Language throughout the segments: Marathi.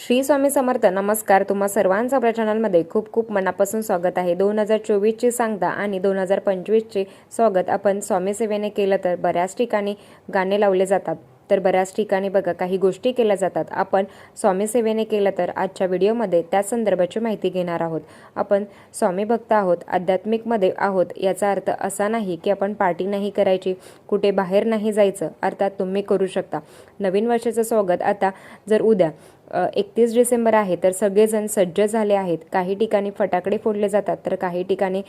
श्री स्वामी समर्थ नमस्कार. तुम्हा सर्वांचं आपल्या चॅनलमध्ये खूप खूप मनापासून स्वागत आहे. दोन हजार चोवीसची सांगता आणि दोन हजार पंचवीसचे स्वागत आपण स्वामी सेवेने केलं तर बऱ्याच ठिकाणी गाणे लावले जातात. तर बऱ्याच ठिकाणी बघा काही गोष्टी केल्या जातात. आपण स्वामी सेवेने केलं तर आजच्या व्हिडिओमध्ये त्या संदर्भाची माहिती घेणार आहोत. आपण स्वामी भक्त आहोत आध्यात्मिकमध्ये आहोत याचा अर्थ असा नाही की आपण पार्टी नाही करायची कुठे बाहेर नाही जायचं अर्थात तुम्ही करू शकता. नवीन वर्षाचं स्वागत आता जर उद्या एकतीस डिसेंबर आहे तर सगळेजण सज्ज झाले आहेत. काही ठिकाणी फटाकडे फोडले जातात तर काही ठिकाणी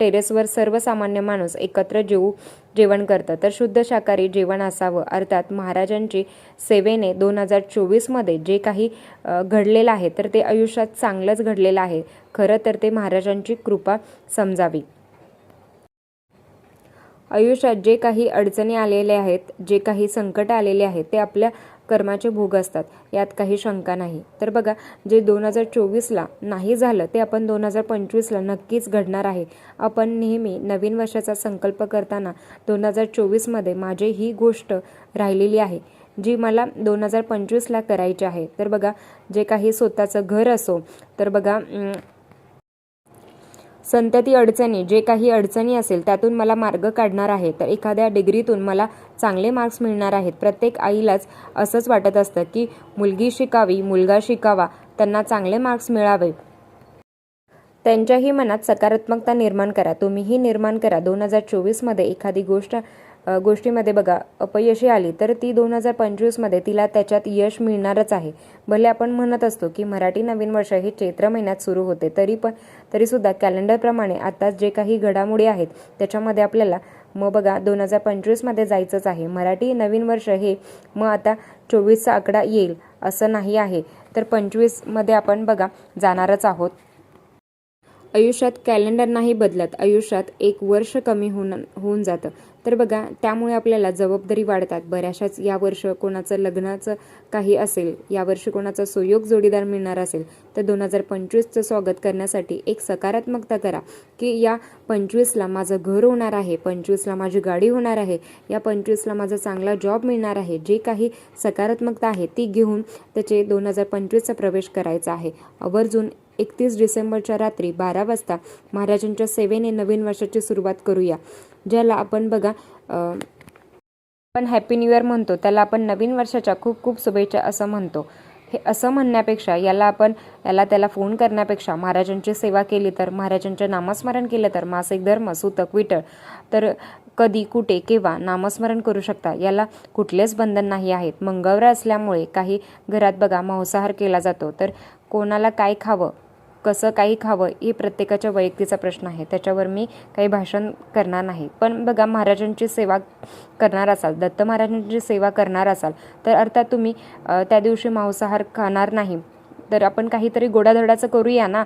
टेरेसवर सर्वसामान्य माणूस एकत्र जेवू जेवण करतं तर शुद्ध शाकाहारी जेवण असावं अर्थात महाराजांची सेवेने दोन हजार चोवीसमध्ये जे काही घडलेलं आहे तर ते आयुष्यात चांगलंच घडलेलं आहे. खरं तर ते महाराजांची कृपा समजावी. आयुष्यात जे काही अडचणी आलेले आहेत जे काही संकट आलेले आहेत ते आपल्या कर्माचे भोग असतात. यात काही शंका नाही. तर बघा जे दोन हजार चोवीसला नाही झालं ते आपण दोन हजार पंचवीसला नक्कीच घडणार आहे. आपण नेहमी नवीन वर्षाचा संकल्प करताना दोन हजार चोवीसमध्ये माझी ही गोष्ट राहिलेली आहे जी मला दोन हजार पंचवीसला करायची आहे. तर बघा जे काही स्वतःचं घर असो तर बघा संतती अडचणी जे काही अडचणी असेल त्यातून मला मार्ग काढणार आहे. तर एखाद्या डिग्रीतून मला चांगले मार्क्स मिळणार आहेत. प्रत्येक आईलाच असंच वाटत असतं की मुलगी शिकावी मुलगा शिकावा त्यांना चांगले मार्क्स मिळावे. त्यांच्याही मनात सकारात्मकता निर्माण करा. तुम्हीही निर्माण करा. दोन हजार चोवीसमध्ये एखादी गोष्ट गोष्टीमध्ये बघा अपयशी आली तर ती दोन हजार पंचवीसमध्ये तिला त्याच्यात यश मिळणारच आहे. भले आपण म्हणत असतो की मराठी नवीन वर्ष हे चैत्र महिन्यात सुरू होते तरी पण तरीसुद्धा कॅलेंडरप्रमाणे आता जे काही घडामोडी आहेत त्याच्यामध्ये आपल्याला मग बघा दोन हजार पंचवीसमध्ये जायचंच आहे. मराठी नवीन वर्ष हे मग आता चोवीसचा आकडा येईल असं नाही आहे. तर पंचवीसमध्ये आपण बघा जाणारच आहोत. आयुष्यात कॅलेंडर नाही बदलत. आयुष्यात एक वर्ष कमी होऊन होऊन जातं. तर बघा त्यामुळे आपल्याला जबाबदारी वाढतात. बऱ्याशाच या वर्ष कोणाचं लग्नाचं काही असेल या वर्षी कोणाचा सुयोग जोडीदार मिळणार असेल तर दोन हजार पंचवीसचं स्वागत करण्यासाठी एक सकारात्मकता करा की या पंचवीसला माझं घर होणार आहे पंचवीसला माझी गाडी होणार आहे या पंचवीसला माझा चांगला जॉब मिळणार आहे. जे काही सकारात्मकता आहे ती घेऊन त्याचे दोन हजार पंचवीसचा प्रवेश करायचा आहे. आवर्जून एकतीस डिसेंबरच्या रात्री बारा वाजता महाराजांच्या सेवेने नवीन वर्षाची सुरुवात करूया ज्याला आपण बघा आपण हॅपी न्यू इयर म्हणतो त्याला आपण नवीन वर्षाच्या खूप खूप शुभेच्छा असं म्हणतो. हे असं म्हणण्यापेक्षा याला आपण याला त्याला फोन करण्यापेक्षा महाराजांची सेवा केली तर महाराजांचे नामस्मरण केलं तर मासिक धर्म सूतक विटळ तर कधी कुठे केव्हा नामस्मरण करू शकता? याला कुठलेच बंधन नाही आहेत. मंगळवार असल्यामुळे काही घरात बघा मांसाहार केला जातो. तर कोणाला काय खावं? कसं काही खावं हे प्रत्येकाच्या वैयक्तीचा प्रश्न आहे. त्याच्यावर मी काही भाषण करणार नाही. पण बघा महाराजांची सेवा करणार असाल दत्त महाराजांची सेवा करणार असाल तर अर्थात तुम्ही त्या दिवशी मांसाहार खाणार नाही. तर आपण काहीतरी गोडाधडाचं करूया ना?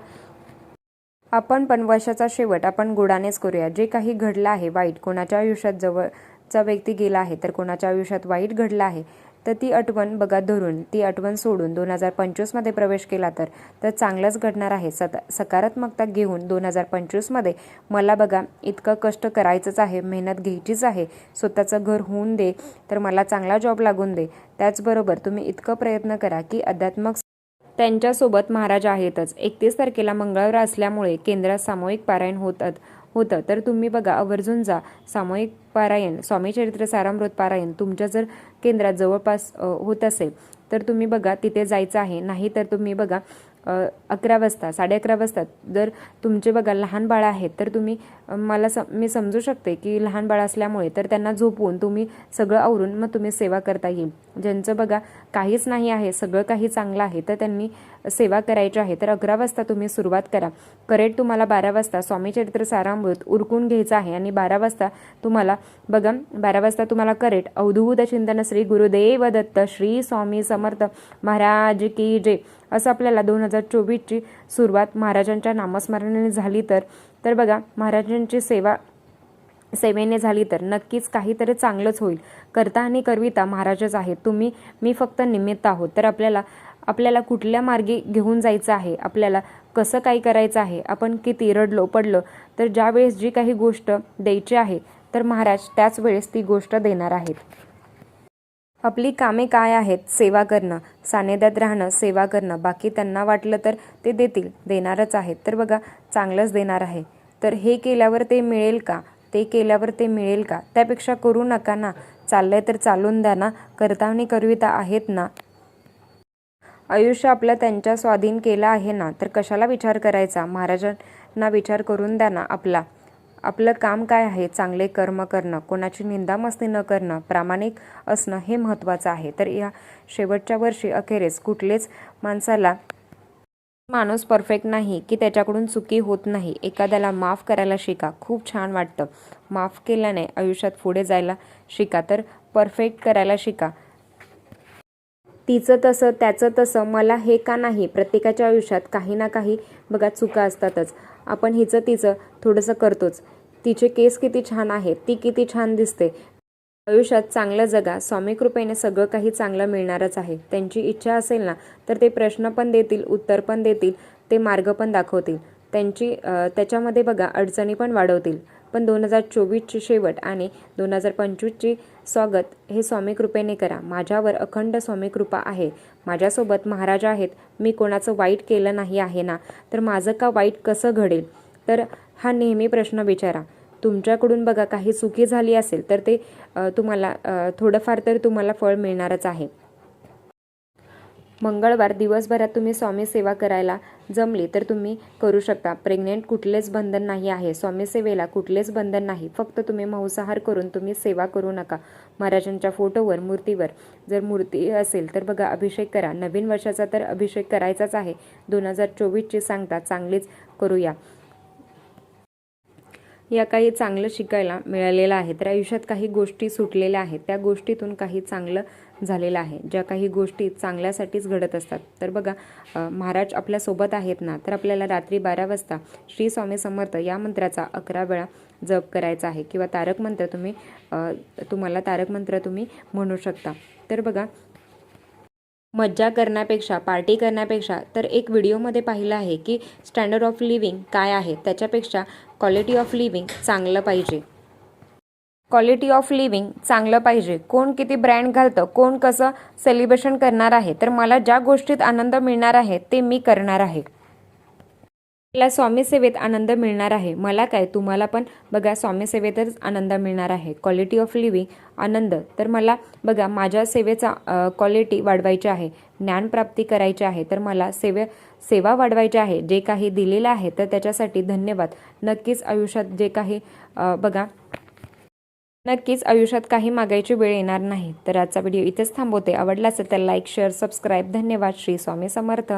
आपण पण वर्षाचा शेवट आपण गोडानेच करूया. जे काही घडलं आहे वाईट कोणाच्या आयुष्यात जवळचा व्यक्ती गेला आहे तर कोणाच्या आयुष्यात वाईट घडलं आहे तर ती आठवण बघा धरून ती आठवण सोडून दोन हजार पंचवीसमध्ये प्रवेश केला तर तर चांगलंच घडणार आहे. सत सकारात्मकता घेऊन दोन हजार पंचवीसमध्ये मला बघा इतकं कष्ट करायचंच आहे मेहनत घ्यायचीच आहे स्वतःचं घर होऊन दे तर मला चांगला जॉब लागून दे. त्याचबरोबर तुम्ही इतकं प्रयत्न करा की अध्यात्मक त्यांच्यासोबत महाराज आहेतच. एकतीस तारखेला मंगळवार असल्यामुळे केंद्रात सामूहिक पारायण होतात होतं. तर तुम्ही बघा आवर्जून जा. सामूहिक पारायण स्वामी चरित्र सारामृत पारायण तुमच्या जर केंद्रात जवळपास होत असेल तर तुम्ही बघा तिथे जायचं आहे. नाही तर तुम्ही बघा अकरा वाजता साडे अकरा वाजता. जर तुमचे बघा लहान बाळ आहेत तर तुम्ही मला सम मी समजू शकते की लहान बाळ असल्यामुळे तर त्यांना झोपवून तुम्ही सगळं आवरून मग तुम्ही सेवा करता येईल. ज्यांचं बघा काहीच नाही आहे सगळं काही चांगलं आहे तर त्यांनी सेवा करायची आहे तर अकरा वाजता तुम्ही सुरुवात करा. करेक्ट तुम्हाला बारा वाजता स्वामी चरित्र सारामृत उरकून घ्यायचं आहे आणि बारा वाजता तुम्हाला बघा बारा वाजता तुम्हाला करेक्ट अवधूत चिंतन श्री गुरुदेव दत्त श्री स्वामी समर्थ महाराज की जय. असं आपल्याला दोन हजार चोवीसची सुरुवात महाराजांच्या नामस्मरणाने झाली तर. तर बघा महाराजांची सेवा सेवेने झाली तर नक्कीच काहीतरी चांगलंच होईल. करता आणि करविता महाराजच आहेत. तुम्ही मी फक्त निमित्त आहोत. तर आपल्याला आपल्याला कुठल्या मार्गे घेऊन जायचं आहे? आपल्याला कसं काय करायचं आहे? आपण किती रडलो पडलो? तर ज्यावेळेस जी काही गोष्ट द्यायची आहे तर महाराज त्याच वेळेस ती गोष्ट देणार आहेत. आपली कामे काय आहेत? सेवा करणं. सानिध्यात राहणं सेवा करणं. बाकी त्यांना वाटलं तर ते देतील. देणारच आहेत. तर बघा चांगलंच देणार आहे. तर हे केल्यावर ते मिळेल का? ते केल्यावर ते मिळेल का? त्यापेक्षा करू नका ना. चाललंय तर चालून द्या ना. कर्तावणी करविता आहेत ना. आयुष्य आपलं त्यांच्या स्वाधीन केलं आहे ना. तर कशाला विचार करायचा? महाराजांना विचार करून द्या ना आपला. आपलं काम काय आहे? चांगले कर्म करणं कोणाची निंदामस्ती न करणं प्रामाणिक असणं हे महत्त्वाचं आहे. तर या शेवटच्या वर्षी अखेरीस कुठलेच माणसाला माणूस परफेक्ट नाही की त्याच्याकडून चुकी होत नाही. एखाद्याला माफ करायला शिका. खूप छान वाटतं. माफ केल्याने आयुष्यात पुढे जायला शिका. तर परफेक्ट करायला शिका. तिचं तसं त्याचं तसं मला हे का नाही? प्रत्येकाच्या आयुष्यात काही ना काही बघा चुका असतातच. आपण हिचं तिचं थोडंसं करतोच. तिचे केस किती छान आहेत ती किती छान दिसते. आयुष्यात चांगलं जगा स्वामी कृपेने सगळं काही चांगलं मिळणारच आहे. त्यांची इच्छा असेल ना तर ते प्रश्न पण देतील उत्तर पण देतील ते मार्ग पण दाखवतील. त्यांची त्याच्यामध्ये बघा अडचणी पण वाढवतील. पण दोन हजार चोवीसची शेवट आणि दोन हजार पंचवीसची स्वागत हे स्वामी कृपेने करा. माझ्यावर अखंड स्वामी कृपा आहे. माझ्यासोबत महाराज आहेत. मी कोणाचं वाईट केलं नाही आहे ना? तर माझं का वाईट कसं घडेल? तर हा नेहमी प्रश्न विचारा. तुमच्याकडून बघा काही चुकी झाली असेल तर ते तुम्हाला थोडंफार तर तुम्हाला फळ मिळणारच आहे. मंगळवार दिवसभरात तुम्ही स्वामी सेवा करायला जमली तर तुम्ही करू शकता. प्रेग्नेंट कुठलेच बंधन नाही आहे. स्वामी सेवेला कुठलेच बंधन नाही. फक्त तुम्ही मांसाहार करून तुम्ही सेवा करू नका. महाराजांच्या फोटोवर मूर्तीवर जर मूर्ती असेल तर बघा अभिषेक करा. नवीन वर्षाचा तर अभिषेक करायचाच आहे. दोन हजार चोवीसची सांगता चांगलीच करूया. या काही चांगलं शिकायला मिळालेलं आहे. तर आयुष्यात काही गोष्टी सुटलेल्या आहेत. त्या गोष्टीतून काही चांगलं झालेला आहे. ज्या काही गोष्टी चांगल्यासाठीच घडत असतात. तर बघा महाराज आपल्यासोबत आहेत ना तर आपल्याला रात्री बारा वाजता श्री स्वामी समर्थ या मंत्राचा अकरा वेळा जप करायचा आहे. किंवा तारक मंत्र तुम्ही तुम्हाला तारक मंत्र तुम्ही म्हणू शकता. तर बघा मज्जा करण्यापेक्षा पार्टी करण्यापेक्षा तर एक व्हिडिओमध्ये पाहिलं आहे की स्टँडर्ड ऑफ लिव्हिंग काय आहे? त्याच्यापेक्षा क्वालिटी ऑफ लिव्हिंग चांगलं पाहिजे. क्वालिटी ऑफ लिव्हिंग चांगलं पाहिजे. कोण किती ब्रँड घालतं कोण कसं सेलिब्रेशन करणार आहे तर मला ज्या गोष्टीत आनंद मिळणार आहे ते मी करणार आहे. मला स्वामी सेवेत आनंद मिळणार आहे. मला काय तुम्हाला पण बघा स्वामी सेवेतच आनंद मिळणार आहे. क्वालिटी ऑफ लिव्हिंग आनंद. तर मला बघा माझ्या सेवेचा क्वालिटी वाढवायची आहे ज्ञानप्राप्ती करायची आहे तर मला सेवे सेवा वाढवायची आहे जे काही दिलेलं आहे तर त्याच्यासाठी धन्यवाद. नक्कीच आयुष्यात जे काही बघा नक्कीच आयुष्यात काही मागायची वेळ येणार नाही. तर आजचा व्हिडिओ इथेच थांबवते. आवडला असेल तर लाईक शेअर सबस्क्राईब धन्यवाद. श्री स्वामी समर्थ.